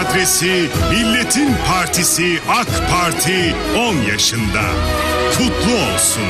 Adresi Milletin Partisi AK Parti 10 yaşında. Kutlu olsun.